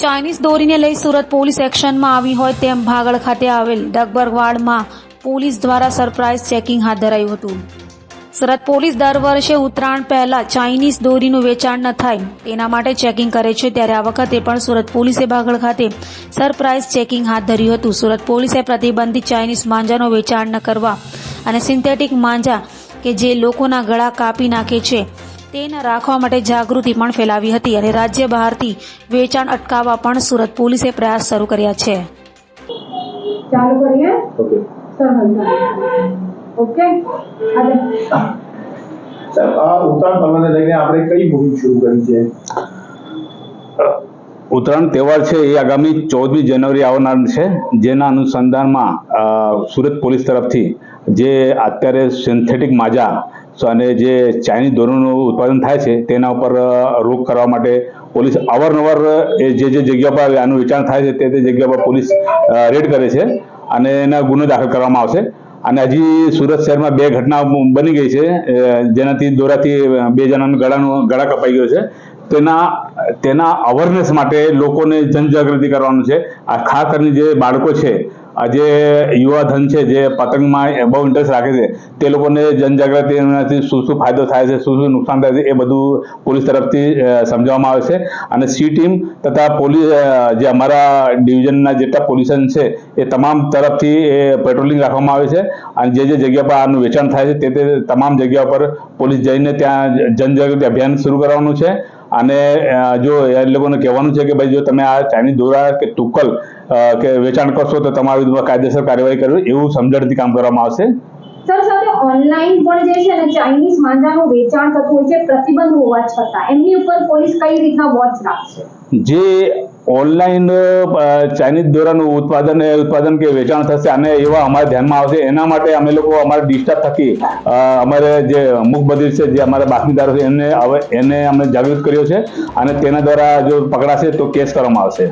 Chinese દોરીને લઈ Surat police એક્શનમાં આવી હોય તેમ ભાગળ ખાતે આવેલ ડગબરવાડમાં પોલીસ દ્વારા સરપ્રાઇઝ ચેકિંગ હાથ ધરાયું હતું. સુરત પોલીસ દર વર્ષે ઉત્તરાયણ પહેલા ચાઇનીઝ દોરીનું વેચાણ ન થાય તેના માટે ચેકિંગ કરે છે ત્યારે આ વખતે પણ સુરત પોલીસે ભાગળ ખાતે સરપ્રાઇઝ ચેકિંગ હાથ ધર્યું હતું. સુરત પોલીસે પ્રતિબંધિત ચાઇનીઝ માંજાનું વેચાણ ન કરવા અને સિન્થેટિક માંજા કે જે લોકોના ગળા કાપી નાખે છે તેને રાખવા માટે જાગૃતિ પણ ફેલાવી હતી અને રાજ્ય બહારથી વેચાણ અટકાવવા પણ સુરત પોલીસે પ્રયાસ શરૂ કર્યા છે. ચાલુ કરીએ? ઓકે. સાહેબ આ ઉત્તરાયણ પર્વને લઈને આપણે કઈ મુહિમ શરૂ કરી છે? ઉત્તરાયણ તહેવાર છે એ આગામી ચૌદમી જાન્યુઆરી આવનાર છે. જેના અનુસંધાનમાં સુરત પોલીસ તરફથી જે અત્યારે સિન્થેટિક માજા અને જે ચાઇનીઝ ધોરણનું ઉત્પાદન થાય છે, તેના ઉપર રોક કરવા માટે પોલીસ અવારનવાર એ જે જે જગ્યા પર આનું વેચાણ થાય છે, તે તે જગ્યા પર પોલીસ રેડ કરે છે અને એના ગુનો દાખલ કરવામાં આવશે. અને હજી સુરત શહેરમાં બે ઘટના બની ગઈ છે જેનાથી દોરાથી બે જણાનું ગળાનું, ગળા કપાઈ ગયો છે. તેના તેના અવેરનેસ માટે લોકોને જનજાગૃતિ કરવાનું છે. આ ખાસ કરીને જે બાળકો છે, આ જે યુવા ધન છે, જે પતંગમાં બહુ ઇન્ટરેસ્ટ રાખે છે, તે લોકોને જનજાગૃતિ એનાથી શું શું ફાયદો થાય છે, શું શું નુકસાન થાય છે, એ બધું પોલીસ તરફથી સમજાવવામાં આવે છે. અને સી ટીમ તથા પોલીસ જે અમારા ડિવિઝનના જેટલા પોલીસન છે, એ તમામ તરફથી એ પેટ્રોલિંગ રાખવામાં આવે છે. અને જે જે જગ્યા પર આનું વેચાણ થાય છે, તે તે તમામ જગ્યા પર પોલીસ જઈને ત્યાં જનજાગૃતિ અભિયાન શરૂ કરવાનું છે. અને જો એ લોકોને કહેવાનું છે કે ભાઈ જો તમે આ ચાઇનીઝ દોરા કે તુક્કલ કે વેચાણ કરશો તો તમારી કાયદેસર કાર્યવાહી કરવી એવું સમજણથી કામ કરવામાં આવશે? જે ઓનલાઈન ચાઇનીઝ દોરાનું ઉત્પાદન ઉત્પાદન કે વેચાણ થશે અને એવા અમારા ધ્યાનમાં આવશે. એના માટે અમે લોકો અમારા ડિસ્ટર્બ થકી અમારે જે અમુક બધી છે, જે અમારા બાતમીદારો છે એને હવે એને અમે જાગૃત કર્યો છે અને તેના દ્વારા જો પકડાશે તો કેસ કરવામાં આવશે.